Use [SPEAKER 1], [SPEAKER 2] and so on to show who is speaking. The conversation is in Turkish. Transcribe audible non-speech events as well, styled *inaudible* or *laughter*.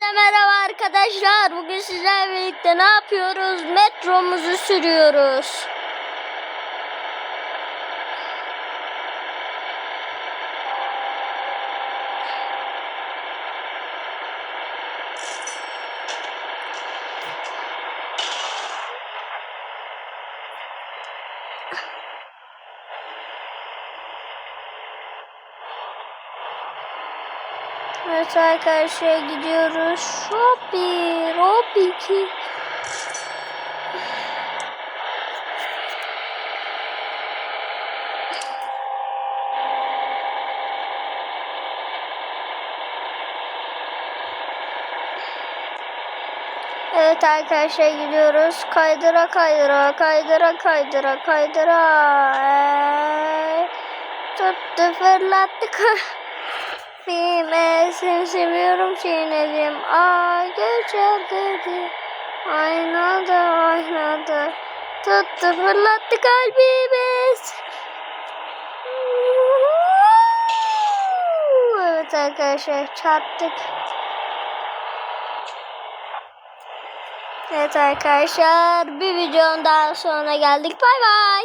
[SPEAKER 1] Merhaba arkadaşlar. Bugün sizlerle birlikte ne yapıyoruz? Metromuzu sürüyoruz. Evet arkadaşlar gidiyoruz. Bir, hop iki. Evet arkadaşlar gidiyoruz. Kaydıra kaydıra, kaydıra kaydıra, kaydıra. Ee, tuttu fırlattı. *laughs* Kalbime seni seviyorum çiğnedim. Aa geçer dedi. Aynadı aynadı. Tuttu fırlattı kalbimiz. Evet arkadaşlar çarptık. Evet arkadaşlar bir videonun daha sonra geldik. Bay bay.